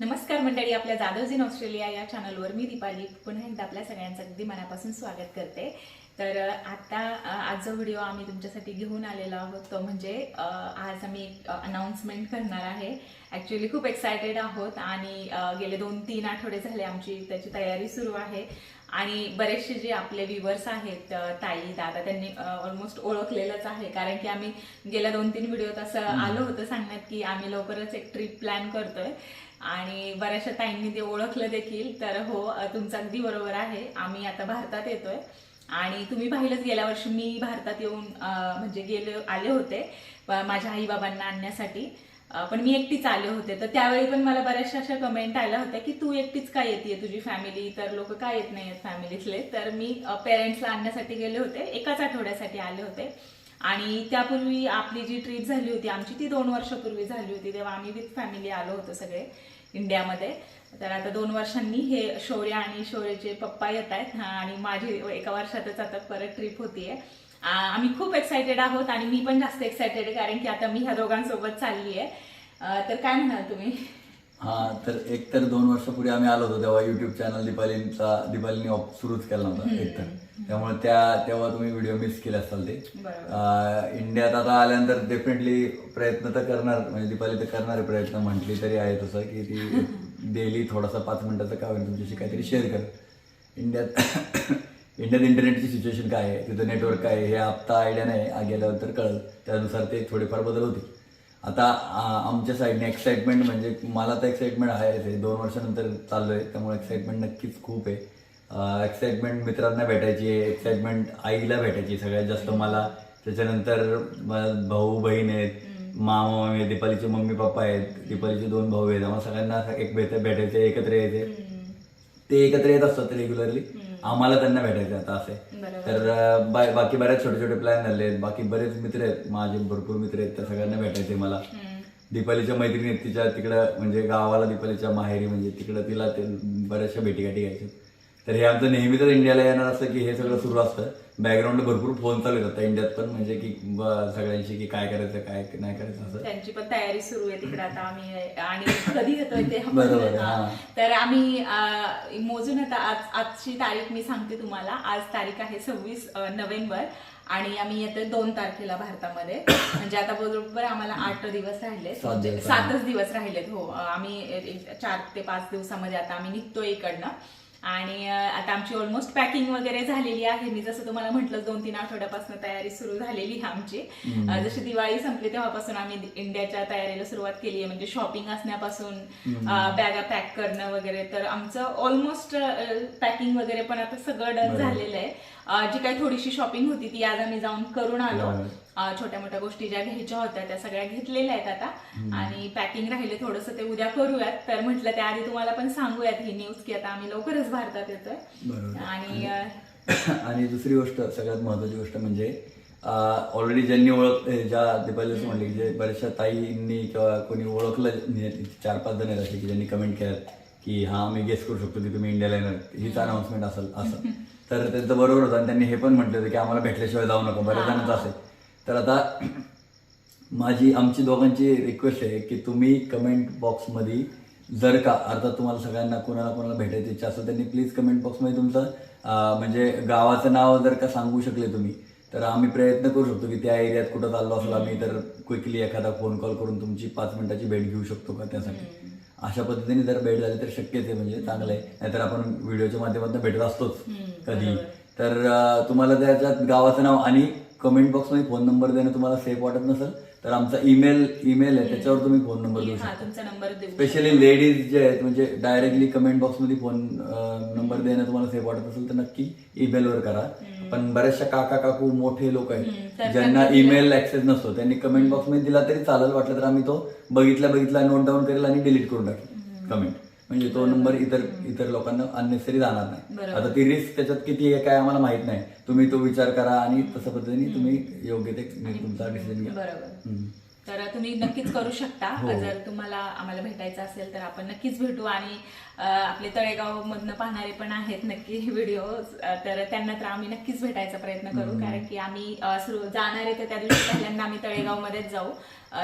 नमस्कार मंडळी आपल्या जाधवज इन ऑस्ट्रेलिया या चॅनलवर मी दीपाली. पुन्हा एकदा आपल्या सगळ्यांचं अगदी मनापासून स्वागत करते. तर आता आजचा व्हिडिओ आम्ही तुमच्यासाठी घेऊन आलेलो आहोत तो म्हणजे आज आम्ही एक अनाऊन्समेंट करणार आहे. ॲक्च्युली खूप एक्सायटेड आहोत आणि गेले दोन तीन आठवडे झाले आमची त्याची तयारी सुरू आहे. आणि बरेचसे जे आपले व्ह्युअर्स आहेत ताई दादा त्यांनी ऑलमोस्ट ओळखलेलंच आहे. कारण की आम्ही गेल्या दोन तीन व्हिडिओत असं आलो होतं सांगण्यात की आम्ही लवकरच एक ट्रिप प्लॅन करतोय. आणि बऱ्याचशा ताईंनी ते ओळखलं देखील. तर हो तुमचं अगदी बरोबर आहे. आम्ही आता भारतात येतोय. आणि तुम्ही पाहिलंच गेल्या वर्षी मी भारतात येऊन म्हणजे गेले आले होते माझ्या आई बाबांना आणण्यासाठी. पण मी एकटीच आले होते. तर त्यावेळी पण मला बऱ्याचशा अशा कमेंट आल्या होत्या की तू एकटीच काय येते तुझी फॅमिली तर लोक काय येत नाही आहेत फॅमिलीतले तर मी पेरेंट्सला आणण्यासाठी गेले होते. एकाच आठवड्यासाठी आले होते. आणि त्यापूर्वी आपली जी ट्रिप झाली होती आमची ती दोन वर्षापूर्वी झाली होती. तेव्हा आम्ही विथ फॅमिली आलो होतो सगळे इंडियामध्ये. तर आता दोन वर्षांनी हे शौर्य आणि शौर्यचे पप्पा येत आहेत. आणि माझी एका वर्षातच आता परत ट्रिप होतीये. आम्ही खूप एक्सायटेड आहोत आणि मी पण जास्त एक्सायटेड आहे कारण की आता मी ह्या दोघांसोबत चालली आहे. तर काय म्हणाल तुम्ही? हा तर एक तर दोन वर्षापूर्वी आम्ही आलो होतो तेव्हा युट्यूब चॅनल दीपालींचा दीपालीने सुरूच केला नव्हता एक तर. त्यामुळे त्या तेव्हा तुम्ही व्हिडिओ मिस केले असाल ते. इंडियात आता आल्यानंतर डेफिनेटली प्रयत्न तर करणार म्हणजे दीपाली तर करणार प्रयत्न म्हटली तरी आहे तसं की ती डेली थोडासा पाच मिनिटाचं काय होईल तुमच्याशी काहीतरी शेअर कर. इंडियात इंडियात इंटरनेटची सिच्युएशन काय आहे? तिथं नेटवर्क काय आहे? हे आत्ता आयडिया नाही. आ- गेल्यावर तर कळलं. त्यानुसार ते थोडेफार बदल होतील. आता आमच्या साईडने एक्साइटमेंट म्हणजे मला तर एक्साइटमेंट आहे. दोन वर्षानंतर चाललोय. त्यामुळे एक्साइटमेंट नक्कीच खूप आहे. एक्साइटमेंट मित्रांना भेटायची आहे. एक्साइटमेंट आईला भेटायची आहे. सगळ्यात जास्त मला. त्याच्यानंतर भाऊ बहीण आहेत. मामा मामी आहेत, दीपालीचे मम्मी पप्पा आहेत. दीपालीचे दोन भाऊ आहेत. आम्हाला सगळ्यांना एक भेट भेटायचे एकत्र यायचे ते एकत्र येत असतात रेग्युलरली आम्हाला त्यांना भेटायचं आता असे. तर बा- बाकी बऱ्याच छोटे छोटे प्लॅन झाले आहेत. बाकी बरेच मित्र आहेत. माझे भरपूर मित्र आहेत. त्या सगळ्यांना भेटायचे मला. दीपालीच्या मैत्रिणी आहेत तिच्या. तिकडं म्हणजे गावाला दीपालीच्या माहेरी म्हणजे तिकडं तिला ते बऱ्याचशा भेटीगाठी घ्यायच्या तर हे आमचं नेहमी तर इंडियाला येणार असतं की हे सगळं सुरू असतं. बॅकग्राऊंड भरपूर फोन चालू आता इंडियात पण म्हणजे की सगळ्यांशी की काय करायचं काय नाही करायचं असं. त्यांची पण तयारी सुरू आहे तिकडे. आता आम्ही आणि कधी येतोय ते बरोबर. तर आम्ही मोजून आता आज आजची तारीख मी सांगते तुम्हाला. आज तारीख आहे सव्वीस नोव्हेंबर. आणि आम्ही येतोय दोन तारखेला भारतामध्ये. म्हणजे आता बरोबर आम्हाला आठ दिवस राहिले. सातच दिवस राहिलेत हो. आम्ही चार ते पाच दिवसामध्ये आता आम्ही निघतोय इकडनं. आणि आता आमची ऑलमोस्ट पॅकिंग वगैरे झालेली आहे. मी जसं तुम्हाला म्हटलं दोन तीन आठवड्यापासून तयारी सुरू झालेली आहे आमची. जशी दिवाळी संपली तेव्हापासून आम्ही इंडियाच्या तयारीला सुरुवात केली आहे. म्हणजे शॉपिंग असण्यापासून बॅगा पॅक करणं वगैरे. तर आमचं ऑलमोस्ट पॅकिंग वगैरे पण आता सगळं डन. झालेलं आहे. जी काही थोडीशी शॉपिंग होती ती आज आम्ही जाऊन करून आलो. छोट्या मोठ्या गोष्टी ज्या घ्यायच्या होत्या त्या सगळ्या घेतलेल्या आहेत आता. आणि पॅकिंग राहिले थोडंसं ते उद्या करूयात. तर म्हटलं त्याआधी तुम्हाला पण सांगूयात ही न्यूज की आता आम्ही लवकरच भारतात येतोय. आणि आणि दुसरी गोष्ट सगळ्यात महत्वाची गोष्ट म्हणजे ऑलरेडी ज्यांनी ओळख ज्या दीपाली म्हणले की जे बऱ्याचशा ताईंनी किंवा कोणी ओळखलं चार पाच जण असे की ज्यांनी कमेंट केलं की हा मी गेस करू शकतो की तुम्ही इंडियाला येणार हीच अनाऊन्समेंट असेल असं. तर त्यांचं बरोबर होतं आणि त्यांनी हे पण म्हटलं होतं की आम्हाला भेटल्याशिवाय जाऊ नका बऱ्याच जणांचं असेल तर आता माझी आमची दोघांची रिक्वेस्ट आहे की तुम्ही कमेंट बॉक्समध्ये जर का अर्थात तुम्हाला सगळ्यांना कोणाला कोणाला भेटायची इच्छा असेल त्यांनी प्लीज कमेंट बॉक्समध्ये तुमचं म्हणजे गावाचं नाव जर का सांगू शकले तुम्ही तर आम्ही प्रयत्न करू शकतो की त्या एरियात कुठं चाललो असेल आम्ही तर क्विकली एखादा फोन कॉल करून तुमची पाच मिनिटाची भेट घेऊ शकतो का त्यासाठी. अशा पद्धतीने जर भेट झाली तर शक्यच आहे म्हणजे चांगलं आहे. नाहीतर आपण व्हिडिओच्या माध्यमातून भेटत असतोच कधी तर तुम्हाला त्याच्यात गावाचं नाव आणि कमेंट बॉक्समध्ये फोन नंबर देणं तुम्हाला सेफ वाटत नसेल तर आमचा ईमेल ईमेल आहे त्याच्यावर तुम्ही फोन नंबर देऊ हा शकता. तुमचा नंबर देऊ स्पेशली लेडीज जे आहेत म्हणजे डायरेक्टली कमेंट बॉक्समध्ये फोन नंबर देणं तुम्हाला सेफ वाटत असेल तर नक्की ईमेलवर करा. पण बऱ्याचशा काका काकू मोठे लोक हम्म, आहेत ज्यांना ईमेल ऍक्सेस नसतो त्यांनी कमेंट बॉक्समध्ये दिला तरी चालेल वाटलं तर आम्ही तो बघितला बघितला नोट डाऊन करेल आणि डिलीट करून टाकेल. कमेंट म्हणजे तो नंबर इतर इतर लोकांना अननेसरी जाणार नाही. आता ती रिस्क त्याच्यात किती आहे काय आम्हाला माहीत नाही. तुम्ही तो विचार करा आणि तसं पद्धतीने तुम्ही योग्य ते तुमचा डिसिजन घ्या. बरोबर. तर तुम्ही नक्कीच करू शकता. हो. जर तुम्हाला आम्हाला भेटायचं असेल तर आपण नक्कीच भेटू आणि आपले तळेगाव मधनं पाहणारे पण आहेत नक्की व्हिडिओ तर त्यांना तर आम्ही नक्कीच भेटायचा प्रयत्न करू. कारण की आम्ही जाणार आहे तर त्या दिवशी पहिल्यांदा आम्ही तळेगाव मध्येच जाऊ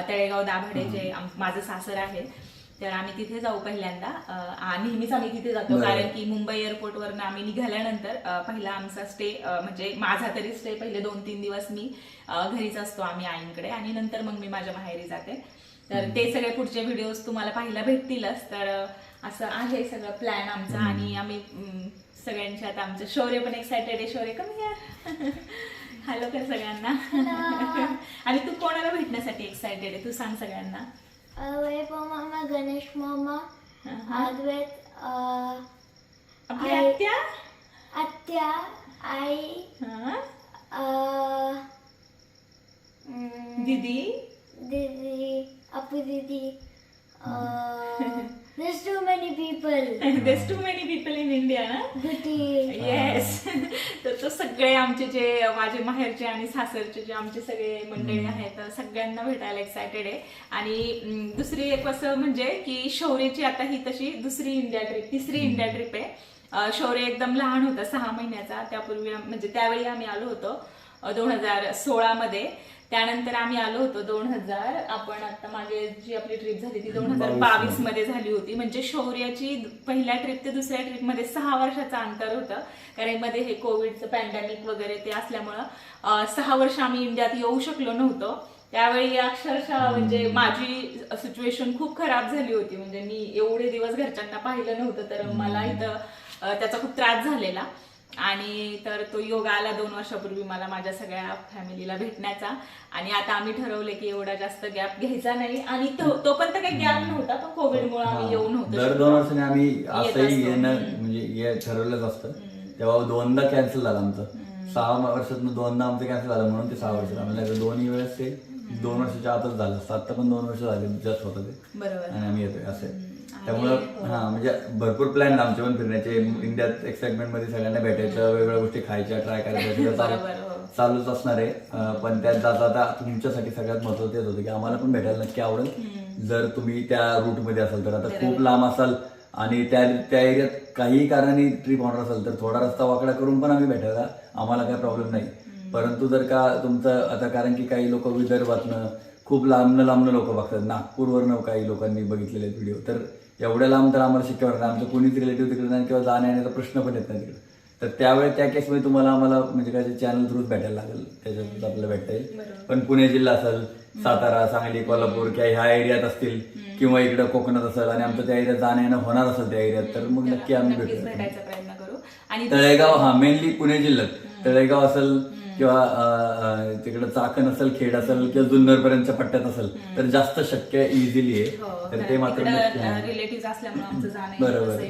तळेगाव दाभाडे जे माझं सासर आहे तर आम्ही तिथे जाऊ पहिल्यांदा. नेहमीच आम्ही तिथे जातो. कारण की मुंबई एअरपोर्टवरनं आम्ही निघाल्यानंतर पहिला आमचा स्टे म्हणजे माझा तरी स्टे पहिले दोन तीन दिवस मी घरीच असतो आम्ही आईंकडे आणि नंतर मग मी माझ्या माहेरी जाते. तर ते सगळे पुढचे व्हिडिओज तुम्हाला पाहायला भेटतीलच. तर असं आहे सगळं प्लॅन आमचा आणि आम्ही सगळ्यांच्या आता आमचं शौर्य पण एक्सायटेड आहे शौर्य. कमी या. हॅलो कर सगळ्यांना. आणि तू कोणाला भेटण्यासाठी एक्सायटेड आहे तू सांग सगळ्यांना. वैभव मामा गणेश मामा अद्वैत अं, आपली आई- आत्या? आत्या आई हा? अं, हम्म, दीदी? दीदी अपू दीदी there's too many people. These too many people in India ना गुटी येस तर तो सगळे आमचे जे माझे माहेरचे आणि सासरचे जे आमचे सगळे मंडळी आहेत सगळ्यांना भेटायला एक्सायटेड आहे. आणि अं, दुसरी एक असं म्हणजे की शौर्यची आता ही तशी दुसरी इंडिया ट्रिप तिसरी इंडिया ट्रिप आहे. अं, शौर्य एकदम लहान होता सहा महिन्याचा. त्यापूर्वी आम- म्हणजे त्यावेळी आम्ही आलो होतो. दोन हजार सोळा मध्ये. त्यानंतर आम्ही आलो होतो दोन हजार. आपण आता मागे जी आपली ट्रिप झाली ती दोन हजार बावीसमध्ये. झाली होती. म्हणजे शौर्याची पहिल्या ट्रिप ते दुसऱ्या ट्रिपमध्ये सहा वर्षाचं अंतर होतं. कारण मध्ये हे कोविडचं पॅन्डेमिक वगैरे ते असल्यामुळं सहा वर्ष आम्ही इंडियात येऊ शकलो नव्हतो. त्यावेळी अक्षरशः म्हणजे माझी सिच्युएशन खूप खराब झाली होती. म्हणजे मी एवढे दिवस घरच्यांना पाहिलं नव्हतं तर मला इथं त्याचा खूप त्रास झालेला. आणि तर तो योग आला दोन वर्षापूर्वी मला माझ्या सगळ्या फॅमिलीला भेटण्याचा. आणि आता आम्ही ठरवले की एवढा जास्त गॅप घ्यायचा नाही. आणि तो तो पण तर काही गॅप नव्हता पण कोविडमुळे आम्ही येऊ नव्हतो दर. दोन वर्षांनी आम्ही असंही. येणं. म्हणजे ठरवलंच असतं. तेव्हा दोनदा कॅन्सल झालं आमचं. सहा वर्षातून दोनदा आमचं कॅन्सल झालं म्हणून ते सहा वर्ष झालं. म्हणजे दोन्ही वेळेस ते दोन वर्षाच्या आतच झालं. सात पण दोन वर्ष झाले जस्ट होतं ते. बरोबर. आणि आम्ही येतोय असं त्यामुळं हो. हा म्हणजे भरपूर प्लॅन आमचे पण फिरण्याचे. इंडियात एक्साइटमेंटमध्ये सगळ्यांना भेटायचं वेगवेगळ्या गोष्टी खायच्या ट्राय करायच्या चालू- हो. चालूच असणार आहे. पण त्यात जाता आता तुमच्यासाठी सगळ्यात महत्वाचं तेच होतं की आम्हाला पण भेटायला नक्की आवडेल. जर तुम्ही त्या रूटमध्ये असाल तर. आता खूप लांब असाल आणि त्या त्या एरियात काही कारणाने ट्रिप होणार असेल तर थोडा रस्ता वाकडा करून पण आम्ही भेटायला आम्हाला काही प्रॉब्लेम नाही. परंतु जर का तुमचं आता कारण की काही लोक विदर्भातनं खूप लांबनं लांबनं लोक बघतात. नागपूरवरनं काही लोकांनी बघितलेले व्हिडिओ तर एवढ्या लांब तर आम्हाला शक्य होणार नाही. आमचं कोणीच रिलेटिव्ह तिकडे नाही किंवा जाण्या येण्याचा प्रश्न पण येत नाही तिकडे. तर त्यावेळी त्या केसमध्ये तुम्हाला आम्हाला म्हणजे काय चॅनल थ्रूच भेटायला लागेल. त्याच्यातून आपल्याला भेटता येईल. पण पुणे जिल्हा असेल सातारा सांगली कोल्हापूर किंवा ह्या एरियात असतील किंवा इकडे कोकणात असेल आणि आमचं त्या एरियात जाणं येणं होणार असेल त्या एरियात तर मग नक्की आम्ही भेटू तळेगाव हा मेनली पुणे जिल्ह्यात. तळेगाव असेल किंवा तिकडे चाकण असेल खेड असेल किंवा जुन्नर पर्यंतच्या पट्ट्यात असेल तर जास्त शक्य इझिली हो, आहे तर ते मात्र. रिलेटिव्ह असल्यामुळे आमचं जाणं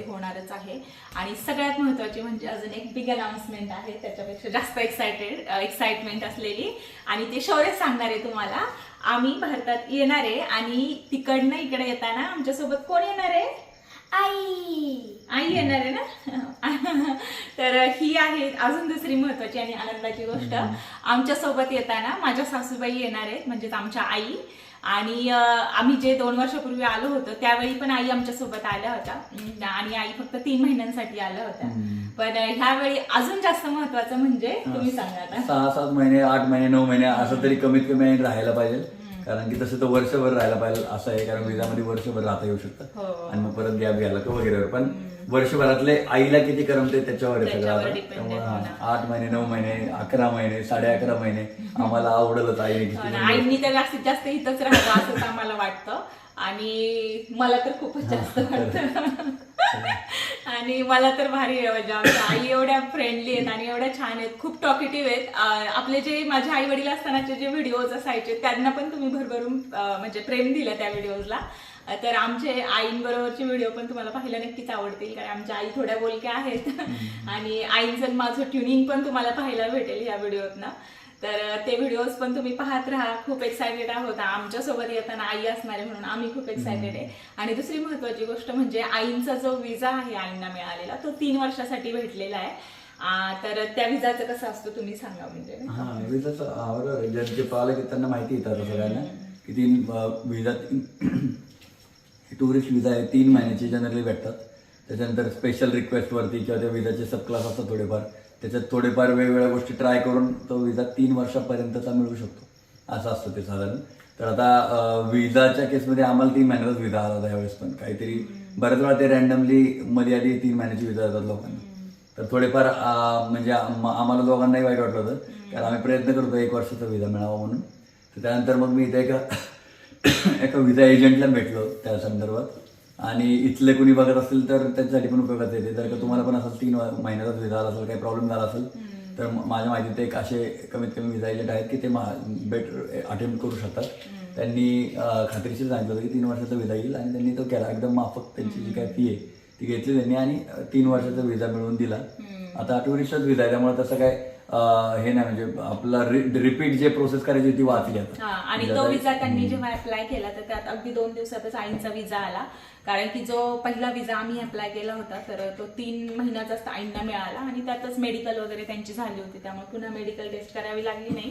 होणारच आहे. आणि सगळ्यात महत्वाची म्हणजे अजून एक बिग अनाउन्समेंट आहे त्याच्यापेक्षा जास्त एक्सायटेड एक्साइटमेंट असलेली. आणि ते शौर्य सांगणार आहे तुम्हाला. आम्ही भारतात येणार आहे आणि तिकडनं इकडे येताना आमच्यासोबत कोण येणार आहे? आई. आई येणार आहे ना? तर ही आहे अजून दुसरी महत्वाची आणि आनंदाची गोष्ट. आमच्यासोबत येताना माझ्या सासूबाई येणार आहेत म्हणजेच आमच्या आई. आणि आम्ही जे दोन वर्षापूर्वी आलो होतो त्यावेळी पण आई आमच्यासोबत आल्या होत्या. आणि आई फक्त तीन महिन्यांसाठी आल्या होत्या. पण ह्यावेळी अजून जास्त महत्वाचं म्हणजे तुम्ही सांगा सहा सात महिने आठ महिने नऊ महिने असं तरी कमीत कमी राहायला पाहिजे. कारण की तसं तर वर्षभर राहायला पाहिजे असं आहे कारण विजामध्ये वर्षभर राहता येऊ शकतं. हो. आणि मग परत गॅप घ्यायला लागतो वगैरे पण वर्षभरातले आईला किती करमते त्याच्यावर आहे सगळं त्याच्यावर आता. dependent त्यामुळे हा, आठ महिने नऊ महिने अकरा महिने साडे अकरा महिने आम्हाला आवडलंच आईने किती आणि म्हणजे. आईंनी तर जास्तीत जास्त इथंच राहावं असंच आम्हाला वाटतं. आणि मला तर खूपच जास्त वाटतं. आणि मला तर भारी आहे म्हणजे आमच्या आई एवढ्या फ्रेंडली आहेत आणि एवढ्या छान आहेत. खूप टॉकेटिव्ह आहेत. अं, आपले जे माझे आई वडील असतानाचे जे व्हिडिओज असायचे त्यांना पण तुम्ही भरभरून अं, म्हणजे प्रेम दिलं त्या व्हिडिओजला तर आमचे आईंबरोबरचे व्हिडिओ पण तुम्हाला पाहायला नक्कीच आवडतील कारण आमच्या आई थोड्या बोलक्या आहेत. आणि आईंचं माझं ट्युनिंग पण तुम्हाला पाहायला भेटेल या व्हिडिओतनं. तर ते व्हिडिओज पण तुम्ही पाहत राहा. खूप एक्सायटेड आहोत. आमच्यासोबत येताना आई असणार म्हणून आम्ही खूप एक्सायटेड आहे. आणि दुसरी महत्वाची गोष्ट म्हणजे आईंचा जो विजा आहे आईंना मिळालेला तो तीन वर्षासाठी भेटलेला आहे. तर त्या विजाचं कसं असतं तुम्ही सांगा म्हणजे. हा विजाचं आवडलं रे. ज्यांचे पाहिलं की त्यांना माहिती येतात सगळ्यांना. की तीन विजा टुरिस्ट विजा आहे तीन महिन्याचे जनरली भेटतात. त्याच्यानंतर स्पेशल रिक्वेस्टवरती किंवा त्या विजाचे सब क्लास असतात थोडेफार. त्याच्यात थोडेफार वेगवेगळ्या गोष्टी ट्राय करून तो विजा तीन वर्षापर्यंतचा मिळू शकतो. असं असतं ते साधारण. तर आता विजाच्या केसमध्ये आम्हाला तीन महिन्याचाच विजा आला होता यावेळेस पण. काहीतरी बऱ्याच वेळा ते रॅन्डमली मध्ये आधी तीन महिन्याची विजा देतात लोकांना. तर थोडेफार म्हणजे आम्हाला दोघांनाही वाईट वाटलं होतं. कारण आम्ही प्रयत्न करतो एक वर्षाचा विजा मिळावा म्हणून. तर त्यानंतर मग मी इथे एका एका विजा एजंटला भेटलो त्या संदर्भात. आणि इथले कुणी बघत असेल तर त्याच्यासाठी पण उपयोगात येते. जर का तुम्हाला पण असं तीन महिन्याचाच विजा आला असेल काही प्रॉब्लेम झाला असेल तर म- माझ्या माहितीत एक असे कमीत कमी विजा एजंट आहेत की ते बेटर अटेम्प्ट करू शकतात. त्यांनी खात्रीशीर सांगितलं होतं की तीन वर्षाचा विजा येईल आणि त्यांनी तो केला. एकदम माफक त्यांची जी काय फी आहे ती घेतली त्यांनी आणि तीन वर्षाचा विजा मिळवून दिला. आता टुरिस्टच विजा आहे त्यामुळे तसं काय हे नाही म्हणजे आपला रिपीट जे प्रोसेस करायची ती वाचली आता. हा आणि तो विजा त्यांनी जेव्हा अप्लाय केला तर त्यात अगदी दोन दिवसातच आईंचा विजा आला. कारण की जो पहिला विजा आम्ही अप्लाय केला होता तर तो तीन महिन्याचाच आईंना मिळाला आणि त्यातच मेडिकल वगैरे त्यांची झाली होती. त्यामुळे पुन्हा मेडिकल टेस्ट करावी लागली नाही.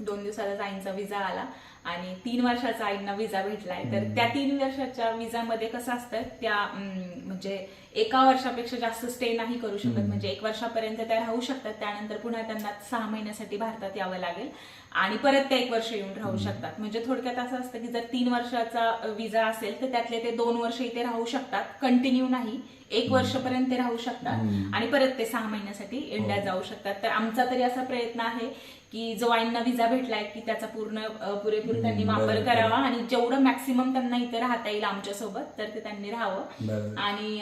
दोन दिवसातच आईंचा विजा आला आणि तीन वर्षाचा आईंना विजा भेटलाय. तर त्या तीन वर्षाच्या विजामध्ये कसं असतं त्या म्हणजे एका वर्षापेक्षा जास्त स्टे नाही करू शकत. म्हणजे एक वर्षापर्यंत त्या राहू शकतात. त्यानंतर पुन्हा त्यांना सहा महिन्यासाठी भारतात यावं लागेल. आणि परत ते एक वर्ष येऊन राहू शकतात. म्हणजे थोडक्यात असं असतं की जर तीन वर्षाचा विजा असेल तर त्यातले ते दोन वर्ष इथे राहू शकतात. कंटिन्यू नाही. एक वर्षपर्यंत ते राहू शकतात. आणि परत ते सहा महिन्यासाठी इंडियात जाऊ शकतात. तर आमचा तरी असा प्रयत्न आहे की जो आईंना विजा भेटलाय की त्याचा पूर्ण पुरेपूर त्यांनी वापर. करावा आणि जेवढं मॅक्सिमम त्यांना इथे राहता येईल आमच्यासोबत तर ते त्यांनी राहावं. आणि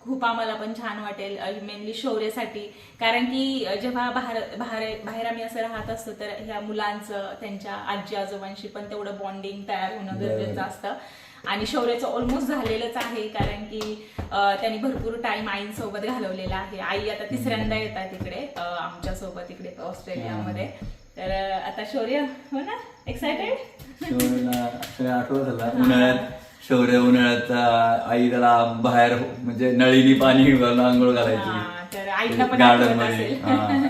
खूप आम्हाला पण छान वाटेल मेनली शौर्यसाठी. कारण की जेव्हा बाहेर बाहेर बाहेर आम्ही असं राहत असतो तर ह्या मुलांचं त्यांच्या आजी आजोबांशी पण तेवढं बॉन्डिंग तयार होणं. गरजेचं असतं. आणि शौर्याचं ऑलमोस्ट झालेलंच आहे कारण की त्यांनी भरपूर टाइम आईंसोबत घालवलेला आहे. आई आता तिसऱ्यांदा येतात इकडे अ, आमच्यासोबत इकडे ऑस्ट्रेलियामध्ये. तर आता शौर्य हो ना? एक्सायटेड आठवत झाला. उन्हाळ्यात शौर्य उन्हाळ्यात आई त्याला बाहेर म्हणजे नळीनी पाणी आंघोळ घालायची. गार्डनमध्ये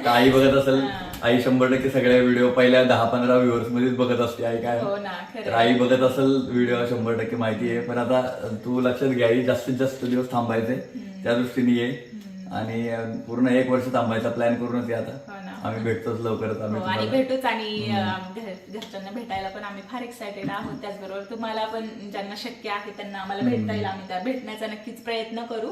आई बघत असेल. आई शंभर टक्के सगळ्या व्हिडिओ पहिल्या दहा पंधरा व्ह्युअर्स मध्येच बघत असते आई काय. हो ना, खरंय. तर आई बघत असेल व्हिडिओ शंभर टक्के माहिती आहे. पण आता तू लक्षात घ्या आई जास्तीत जास्त दिवस थांबायचे. त्या दृष्टीने ये. आणि अं, पूर्ण एक वर्ष थांबायचा प्लॅन करूनच ये हो ना. आता आम्ही भेटतोच लवकरच आम्ही हो, आणि तुम्हाला. भेटूच आणि अं, घर- घरच्यांना भेटायला पण आम्ही फार एक्सायटेड आहोत. त्याचबरोबर तुम्हाला पण ज्यांना शक्य आहे त्यांना आम्हाला भेटता येईल आम्ही त्या भेटण्याचा नक्कीच प्रयत्न करू.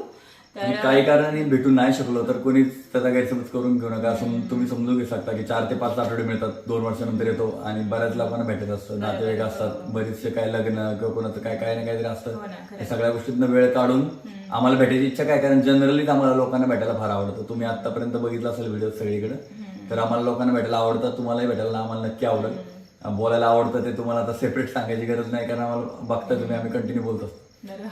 आणि काही कारणाने भेटू नाही शकलो तर कोणीच त्याचा गैरसमज करून घेऊ नका असं तुम्ही समजून घेऊ शकता की चार ते पाच आठवडे मिळतात दोन वर्षानंतर येतो आणि बऱ्याच लोकांना भेटत असतं नातेवाईक असतात बरेचसे काय लग्न किंवा कोणाचं काय काय ना काहीतरी असतं. हो ना, खरं. हे सगळ्या गोष्टीतनं वेळ काढून आम्हाला भेटायची इच्छा काय? कारण जनरलीच आम्हाला लोकांना भेटायला फार आवडतं. तुम्ही आतापर्यंत बघितलं असेल व्हिडिओ सगळीकडे तर आम्हाला लोकांना भेटायला आवडतं तुम्हालाही भेटायला आम्हाला नक्की आवडेल बोलायला आवडतं ते तुम्हाला आता सेपरेट सांगायची गरज नाही कारण आम्हाला बघता तुम्ही आम्ही कंटिन्यू बोलत असतो.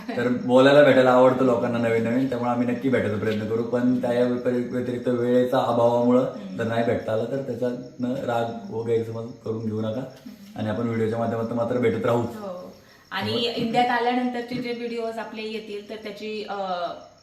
तर बोलायला भेटायला आवडतं लोकांना नवीन नवीन त्यामुळे आम्ही नक्की भेटायचा प्रयत्न करू. पण त्या व्यतिरिक्त व्यतिरिक्त वेळेचा अभावामुळं जर नाही भेटता आलं तर त्याच्यातनं राग व गैरसमज करून घेऊ नका. आणि आपण व्हिडिओच्या माध्यमातून मात्र भेटत राहू. हो. आणि इंडियात आल्यानंतरचे जे व्हिडिओज आपले येतील तर त्याची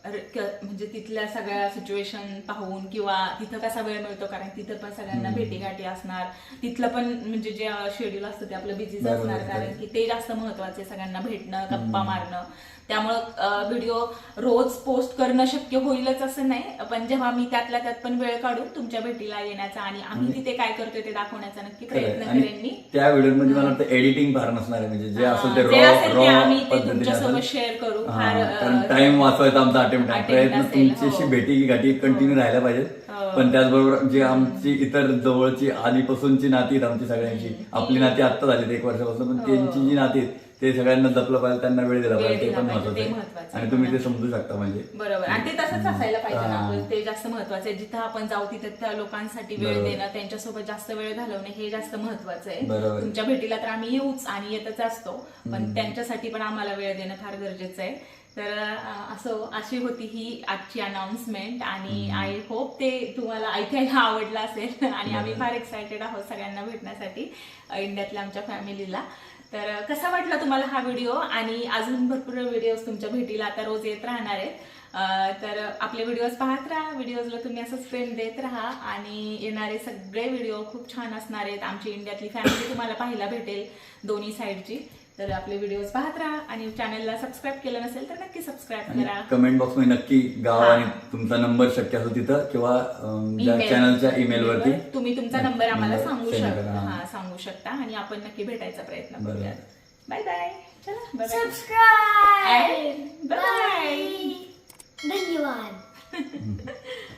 म्हणजे तिथल्या सगळ्या सिच्युएशन पाहून किंवा तिथं कसा वेळ मिळतो कारण तिथं पण सगळ्यांना भेटीगाठी असणार. तिथलं पण म्हणजे जे शेड्यूल असतं ते आपलं बिझीच असणार. कारण की ते जास्त महत्त्वाचे सगळ्यांना भेटणं गप्पा मारणं. त्यामुळं व्हिडिओ रोज पोस्ट करणं शक्य होईलच असं नाही. पण जेव्हा मी त्यातल्या त्यात पण वेळ काढून तुमच्या भेटीला येण्याचा आणि आम्ही तिथे काय करतोय ते दाखवण्याचा नक्की प्रयत्न आणि करेन मी. त्या व्हिडिओमध्ये मला वाटतं एडिटिंग फार नसणार आहे. म्हणजे जे असेल ते जे रॉ असेल ते रॉ आम्ही ते पद्धतीने तुमच्यासोबत असेल. share करू. हा, फार, अ, टाइम वाचवायचा आमचा अटेम्प्ट आहे. attempt प्रयत्न असेल, तुमच्याशी हो. भेटी गाठी कंटिन्यू राहायला पाहिजेत हो. पण त्याचबरोबर जे आमची इतर जवळची आधीपासूनची नाती आहेत आमची सगळ्यांची. आपली नाती आत्ता झाली एक वर्षापासून. पण त्यांची जी नाती आहेत ते सगळ्यांना जपलं पाहिजे त्यांना वेळ दिला वेळ पाहिजे ते दिला पण पाहिजे, महत्वाचं आहे. महत्वाचं आणि. तुम्ही ते समजू शकता म्हणजे. बरोबर. आणि ते तसंच असायला पाहिजे ना. आपण ते जास्त महत्वाचं आहे. जिथं आपण जाऊ तिथं त्या लोकांसाठी वेळ बरोबर. देणं त्यांच्यासोबत जास्त वेळ घालवणे हे जास्त महत्वाचं आहे. बरोबर. तुमच्या भेटीला तर आम्ही येऊच आणि येतच असतो. पण त्यांच्यासाठी पण आम्हाला वेळ देणं फार गरजेचं आहे. तर अं, असो अशी होती ही आजची अनाउन्समेंट आणि आय होप ते तुम्हाला ऐकायला आवडलं असेल. आणि आम्ही फार एक्सायटेड आहोत सगळ्यांना भेटण्यासाठी अं, इंडियातल्या आमच्या फॅमिलीला तर कसा वाटला तुम्हाला हा व्हिडिओ? आणि अजून भरपूर व्हिडिओज तुमच्या भेटीला आता रोज येत राहणार आहेत. तर आपले व्हिडिओज पाहत राहा. व्हिडिओजला तुम्ही असंच फ्रेम देत राहा. आणि येणारे सगळे व्हिडिओ खूप छान असणार आहेत. आमची इंडियातली फॅमिली तुम्हाला पाहायला भेटेल दोन्ही साईडची. तर आपले व्हिडिओज पाहत राहा आणि चॅनलला सबस्क्राईब केलं नसेल तर नक्की सबस्क्राईब आणि करा. कमेंट बॉक्समध्ये नक्की गाव. आणि तुमचा नंबर शक्य असो तिथं किंवा अं, ज्या email- चॅनलच्या ईमेल वरती. तुम्ही तुमचा नंबर आम्हाला सांगू send शकता करा, हा. सांगू शकता आणि आपण नक्की भेटायचा प्रयत्न बरोबर. करूया बाय बाय चला बाय बाय. धन्यवाद.